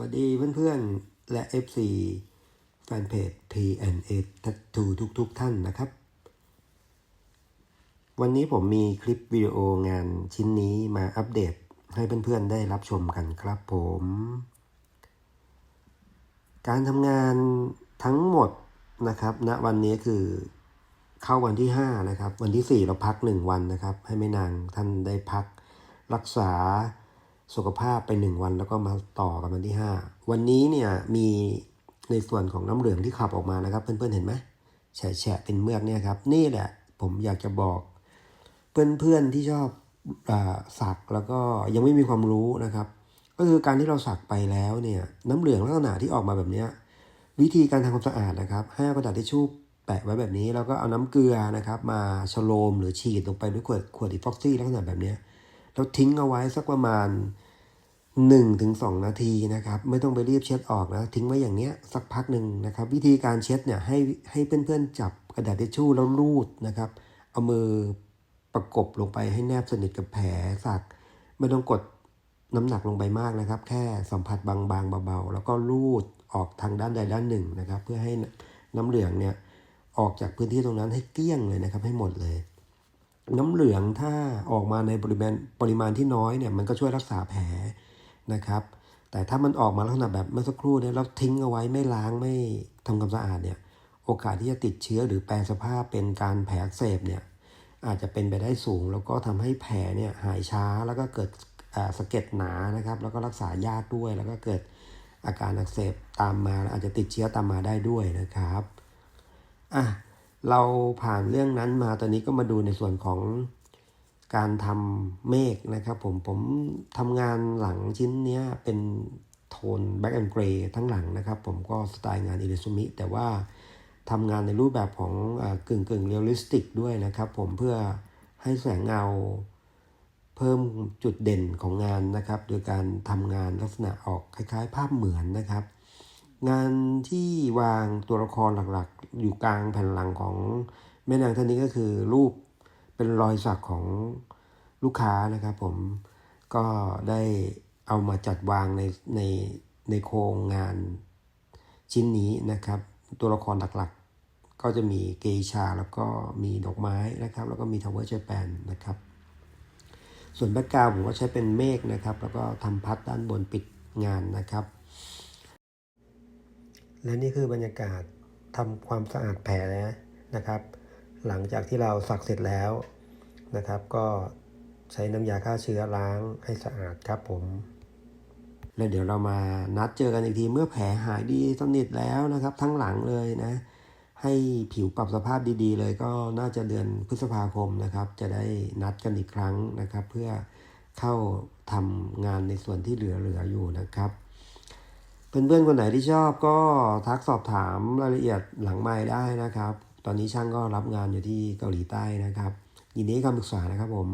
วัสดีเพื่อนๆ และ FC แฟนเพจ P&A Tattoo ทุกๆทท่านนะครับ วันนี้ผมมีคลิปวิดีโองานชิ้นนี้มาอัปเดตให้เพื่อนๆ ได้รับชมกันครับผม การทำงานทั้งหมดนะครับณวันนี้คือเข้าวันที่ 5 นะครับ วันที่ 4 เราพัก 1 วันนะครับ ให้ไม่นานท่านได้พักรักษา สุขภาพไป 1 วันแล้วก็มาต่อกันวันที่ 5 วันนี้เนี่ยมีในส่วนของน้ำเหลืองที่ขับออกมานะครับเพื่อนๆเห็นไหมแฉะเป็นเมือกเนี่ยครับนี่แหละผมอยากจะบอก เพื่อนๆที่ชอบอสักแล้วก็ยังไม่มีความรู้นะครับ ก็คือการที่เราสักไปแล้วเนี่ยน้ำเหลืองลักษณะที่ออกมาแบบนี้วิธีการทำความสะอาดนะครับให้เอากระดาษทิชชู่แปะไว้แบบนี้ แล้วก็เอาน้ำเกลือนะครับ มาชโลมหรือฉีดลงไปด้วยขวดขวดอีฟ็อกซี่ลักษณะแบบนี้แล้วทิ้งเอาไว้สักประมาณ 1-2ถึงนาทีนะครับ ไม่ต้องไปรีบเช็ดออกนะทิ้งไว้อย่างเนี้ยสักพักหนึ่งนะครับ วิธีการเช็ดเนี่ยให้ให้เพื่อนๆจับกระดาษทิชชู่แล้วรูดนะครับ เอามือประกบลงไปให้แนบสนิทกับแผลสัก ไม่ต้องกดน้ำหนักลงไปมากนะครับ แค่สัมผัสบางๆเบาๆแล้วก็รูดออกทางด้านใดด้านหนึ่งนะครับ เพื่อให้น้ำเหลืองเนี่ยออกจากพื้นที่ตรงนั้นให้เกลี้ยงเลยนะครับ ให้หมดเลย น้ำเหลืองถ้าออกมาในปริมาณปริมาณที่น้อยเนี่ยมันก็ช่วยรักษาแผล นะครับ แต่ถ้ามันออกมาลักษณะแบบเมื่อสักครู่เนี่ยแล้วทิ้งเอาไว้ไม่ล้างไม่ทำความสะอาดเนี่ยโอกาสที่จะติดเชื้อหรือแปลสภาพเป็นการแผลอักเสบเนี่ยอาจจะเป็นไปได้สูง แล้วก็ทำให้แผลเนี่ยหายช้าแล้วก็เกิดสะเก็ดหนานะครับ แล้วก็รักษายากด้วย แล้วก็เกิดอาการอักเสบตามมาอาจจะติดเชื้อตามมาได้ด้วยนะครับอะเราผ่านเรื่องนั้นมาตอนนี้ก็มาดูในส่วนของ การทำเมฆนะครับผมผมทำงานหลังชิ้นนี้เป็นโทนแบ็กแอนด์เกรย์ทั้งหลังนะครับ ผมก็สไตล์งานอิเลซุมิแต่ว่าทำงานในรูปแบบของกึ่งกึ่งเรียลลิสติกด้วยนะครับ ผมเพื่อให้แสงเงาเพิ่มจุดเด่นของงานนะครับ โดยการทำงานลักษณะออกคล้าย ๆ ภาพเหมือนนะครับ งานที่วางตัวละครหลักๆ อยู่กลางแผ่นหลังของแม่นางท่านนี้ก็คือรูป เป็นรอยสักของลูกค้านะครับ ผมก็ได้เอามาจัดวางในในในโครงงานชิ้นนี้นะครับ ตัวละครหลักๆ ก็จะมีเกชาแล้วก็มีดอกไม้นะครับ แล้วก็มีทาวเวอร์เจแปนนะครับ ส่วนแบ็กกราวผมก็ใช้เป็นเมฆนะครับ แล้วก็ทำพัดด้านบนปิดงานนะครับ และนี่คือบรรยากาศทำความสะอาดแผลนะครับ หลังจากที่เราสักเสร็จแล้วนะครับ ก็ใช้น้ำยาฆ่าเชื้อล้างให้สะอาดครับผมแล้วเดี๋ยวเรามานัดเจอกันอีกทีเมื่อแผลหายดีสนิทแล้วนะครับ ทั้งหลังเลยนะ ให้ผิวปรับสภาพดีๆ เลยก็น่าจะเดือนพฤษภาคมนะครับ จะได้นัดกันอีกครั้งนะครับ เพื่อเข้าทำงานในส่วนที่เหลือๆอยู่นะครับเพื่อนๆคนไหนที่ชอบก็ทักสอบถามรายละเอียดหลังไม้ได้นะครับ ตอนนี้ช่างก็รับงานอยู่ที่เกาหลีใต้นะครับ ยินดีให้คำปรึกษานะครับผม